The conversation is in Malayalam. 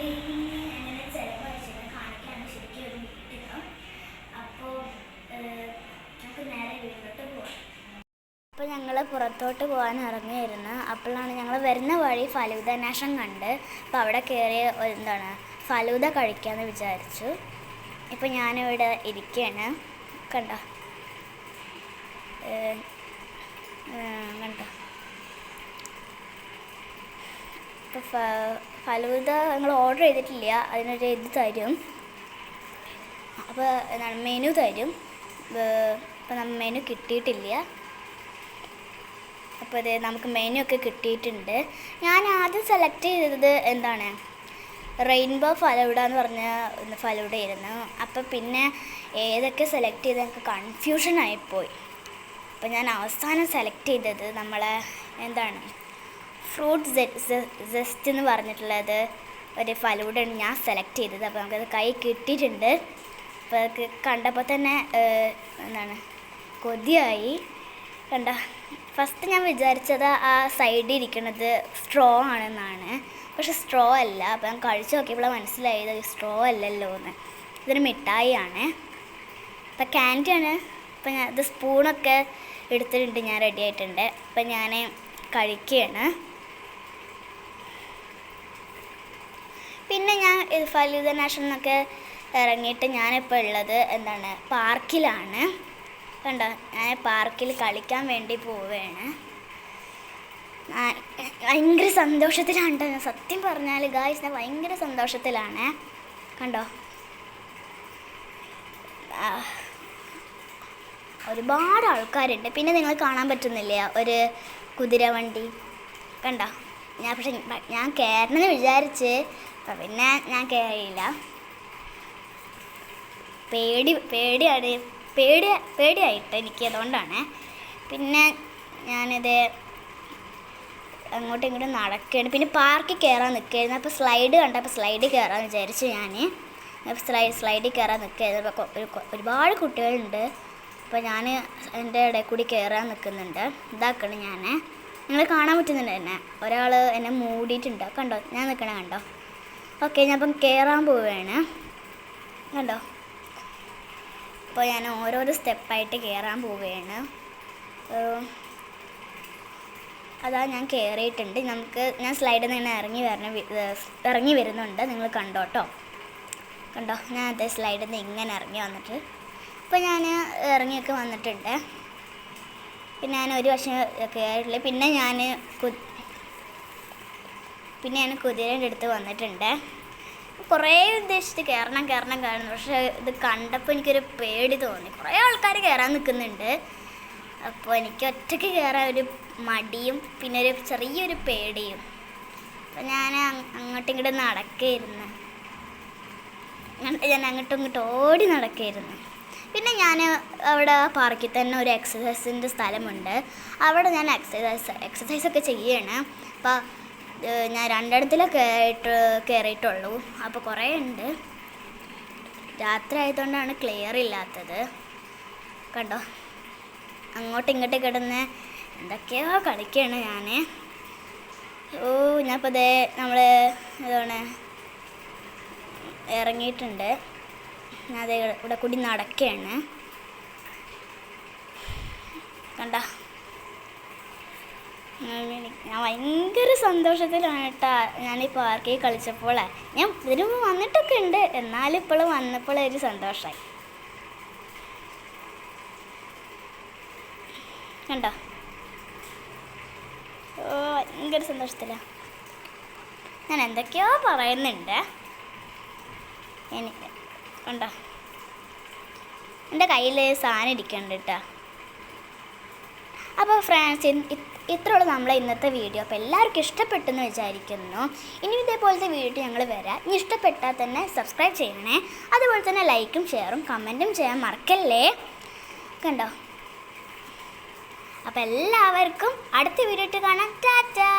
ഡെയിലി അങ്ങനെ ചെലവഴിച്ചത് കാണിക്കാണ് ശരിക്കും ഒരു കിട്ടുന്നത് അപ്പോൾ നമുക്ക് നേരെ വീട്ടിലോട്ട് പോകാം അപ്പോൾ ഞങ്ങൾ പുറത്തോട്ട് പോകാൻ ഇറങ്ങിയിരുന്നു. അപ്പോഴാണ് ഞങ്ങൾ വരുന്ന വഴി ഫലൂദ നാശം കണ്ട്. അപ്പോൾ അവിടെ കയറി എന്താണ് ഫലൂദ കഴിക്കാമെന്ന് വിചാരിച്ചു. ഇപ്പോൾ ഞാനിവിടെ ഇരിക്കുകയാണ് കണ്ടോ? കണ്ടോ? ഇപ്പോൾ ഫലൂദ നിങ്ങൾ ഓർഡർ ചെയ്തിട്ടില്ല. അതിനൊരു ഇത് തരും. അപ്പോൾ എന്താണ് മെനു തരും. ഇപ്പോൾ നമ്മൾ മെനു കിട്ടിയിട്ടില്ല. അപ്പോൾ ഇത് നമുക്ക് മെനു ഒക്കെ കിട്ടിയിട്ടുണ്ട്. ഞാൻ ആദ്യം സെലക്ട് ചെയ്തത് എന്താണ് റെയിൻബോ ഫലൂഡ എന്ന് പറഞ്ഞ ഫലവിട ആയിരുന്നു അപ്പോൾ പിന്നെ ഏതൊക്കെ സെലക്ട് ചെയ്ത് എനിക്ക് കൺഫ്യൂഷൻ ആയിപ്പോയി. അപ്പോൾ ഞാൻ അവസാനം സെലക്ട് ചെയ്തത് നമ്മളെ എന്താണ് ഫ്രൂട്ട് ജസ്റ്റ് എന്ന് പറഞ്ഞിട്ടുള്ളത് ഒരു ഫലൂഡയാണ് ഞാൻ സെലക്ട് ചെയ്തത്. അപ്പോൾ നമുക്കത് കൈ കിട്ടിയിട്ടുണ്ട്. അപ്പോൾ അതൊക്കെ കണ്ടപ്പോൾ തന്നെ എന്താണ് കൊതിയായി. കണ്ട ഫസ്റ്റ് ഞാൻ വിചാരിച്ചത് ആ സൈഡിൽ ഇരിക്കുന്നത് സ്ട്രോ ആണെന്നാണ്. പക്ഷെ സ്ട്രോ അല്ല. അപ്പോൾ ഞാൻ കഴിച്ചു നോക്കിയപ്പോൾ മനസ്സിലായത് സ്ട്രോ അല്ലല്ലോ എന്ന്. ഇതൊരു മിഠായിയാണ്. അപ്പം ക്യാൻഡിയാണ് അപ്പോൾ ഞാൻ ഇത് സ്പൂണൊക്കെ എടുത്തിട്ടുണ്ട് ഞാൻ റെഡി ആയിട്ടുണ്ട്. അപ്പം ഞാൻ കഴിക്കുകയാണ് പിന്നെ ഞാൻ ഇത് ഫലൂദ നാഷൻ എന്നൊക്കെ ഇറങ്ങിയിട്ട് ഞാനിപ്പോൾ ഉള്ളത് എന്താണ് പാർക്കിലാണ്. കണ്ടോ? ഞാൻ പാർക്കിൽ കളിക്കാൻ വേണ്ടി പോവുകയാണ് ഭയങ്കര സന്തോഷത്തിലാണ് കേട്ടോ ഞാൻ സത്യം പറഞ്ഞാൽ ഗായ്സ് ഞാൻ ഭയങ്കര സന്തോഷത്തിലാണ്. കണ്ടോ? ഒരുപാട് ആൾക്കാരുണ്ട്. പിന്നെ നിങ്ങൾ കാണാൻ പറ്റുന്നില്ല? ഒരു കുതിരവണ്ടി. കണ്ടോ? ഞാൻ പക്ഷെ ഞാൻ കയറണമെന്ന് വിചാരിച്ച് പിന്നെ ഞാൻ കയറിയില്ല പേടി പേടിയാണ്. പേടി പേടിയായിട്ട് എനിക്ക് അതുകൊണ്ടാണ് പിന്നെ ഞാനിത് അങ്ങോട്ടും ഇങ്ങോട്ടും നടക്കുകയാണ് പിന്നെ പാർക്കിൽ കയറാൻ നിൽക്കുകയായിരുന്നു അപ്പോൾ സ്ലൈഡ് കണ്ടപ്പോൾ സ്ലൈഡിൽ കയറാമെന്ന് വിചാരിച്ചു ഞാൻ അപ്പോൾ സ്ലൈഡ് സ്ലൈഡിൽ കയറാൻ നിൽക്കുകയായിരുന്നു അപ്പോൾ ഒരുപാട് കുട്ടികളുണ്ട്. അപ്പോൾ ഞാൻ എന്റെ ഇടയിൽ കൂടി കയറാൻ നിൽക്കുന്നുണ്ട് ഇതാക്കണം ഞാൻ നിങ്ങൾ കാണാൻ പറ്റുന്നുണ്ട് എന്നെ? ഒരാൾ എന്നെ മൂടിയിട്ടുണ്ട്. കണ്ടോ? ഞാൻ നിൽക്കണേ കണ്ടോ? ഓക്കെ ഞാൻ അപ്പം കയറാൻ പോവുകയാണ്. കണ്ടോ? അപ്പോൾ ഞാൻ ഓരോരോ സ്റ്റെപ്പായിട്ട് കയറാൻ പോവുകയാണ്. അതാ ഞാൻ കയറിയിട്ടുണ്ട് നമുക്ക് ഞാൻ സ്ലൈഡിൽ നിന്ന് ഇറങ്ങി വരണ ഇറങ്ങി വരുന്നുണ്ട്. നിങ്ങൾ കണ്ടോ കേട്ടോ കണ്ടോ? ഞാൻ അതേ സ്ലൈഡിൽ നിന്ന് ഇങ്ങനെ ഇറങ്ങി വന്നിട്ട്. അപ്പോൾ ഞാൻ ഇറങ്ങിയൊക്കെ വന്നിട്ടുണ്ട്. പിന്നെ ഞാൻ ഒരു വർഷം ഒക്കെ ആയിട്ടുള്ളത് പിന്നെ ഞാൻ പിന്നെ ഞാൻ കുതിരേന്റെ അടുത്ത് വന്നിട്ടുണ്ട്. കുറേ ഉദ്ദേശിച്ച് കയറണം കയറണം കയറണം പക്ഷേ ഇത് കണ്ടപ്പോൾ എനിക്കൊരു പേടി തോന്നി. കുറേ ആൾക്കാർ കയറാൻ നിൽക്കുന്നുണ്ട്. അപ്പോൾ എനിക്ക് ഒറ്റയ്ക്ക് കയറാൻ ഒരു മടിയും പിന്നെ ഒരു ചെറിയൊരു പേടിയും. അപ്പം ഞാൻ അങ് അങ്ങോട്ടും ഇങ്ങോട്ടും നടക്കായിരുന്നു ഞാൻ അങ്ങോട്ടും ഇങ്ങോട്ടും ഓടി നടക്കായിരുന്നു പിന്നെ ഞാൻ അവിടെ പാർക്കിൽ തന്നെ ഒരു എക്സസൈസിന്റെ സ്ഥലമുണ്ട്. അവിടെ ഞാൻ എക്സസൈസ് എക്സസൈസൊക്കെ ചെയ്യാണ്. അപ്പോൾ ഞാൻ രണ്ടിടത്തിലൊക്കെ കയറിയിട്ട് കയറിയിട്ടുള്ളൂ അപ്പോൾ കുറേ ഉണ്ട്. രാത്രി ആയതുകൊണ്ടാണ് ക്ലിയർ ഇല്ലാത്തത്. കണ്ടോ? അങ്ങോട്ടും ഇങ്ങോട്ടും കിടന്ന് എന്തൊക്കെയോ കളിക്കുകയാണ് ഞാൻ ഓ ഞാനിപ്പോൾ ദേ നമ്മൾ എന്താണ് ഇറങ്ങിയിട്ടുണ്ട്. ഞാൻ ഇവിടെ കൂടി നടക്കുകയാണ്. കണ്ട. ഞാൻ ഭയങ്കര സന്തോഷത്തിലാണ് കേട്ടാ. ഈ പാർക്കിൽ കളിച്ചപ്പോൾ ഞാൻ ഇതിനു വന്നിട്ടൊക്കെ ഉണ്ട്. എന്നാലും ഇപ്പോൾ വന്നപ്പോൾ ഒരു സന്തോഷമായി കണ്ടോ. ഓ ഭയങ്കര സന്തോഷത്തിലാണ് ഞാൻ എന്തൊക്കെയോ പറയുന്നുണ്ട്. എനിക്ക് കണ്ടോ? എന്റെ കയ്യിൽ സാധനം ഇരിക്കുന്നുണ്ട് കേട്ടോ. അപ്പോൾ ഫ്രണ്ട്സ് ഇത്രയുള്ള നമ്മളെ ഇന്നത്തെ വീഡിയോ. അപ്പോൾ എല്ലാവർക്കും ഇഷ്ടപ്പെട്ടെന്ന് വിചാരിക്കുന്നു. ഇനി ഇതേപോലത്തെ വീഡിയോ ഞങ്ങൾ വരാം. ഇനി ഇഷ്ടപ്പെട്ടാൽ തന്നെ സബ്സ്ക്രൈബ് ചെയ്യണേ. അതുപോലെ തന്നെ ലൈക്കും ഷെയറും കമന്റും ചെയ്യാൻ മറക്കല്ലേ? കണ്ടോ? അപ്പോൾ എല്ലാവർക്കും അടുത്ത വീഡിയോ ഇട്ട് കാണാം. ടാറ്റാ!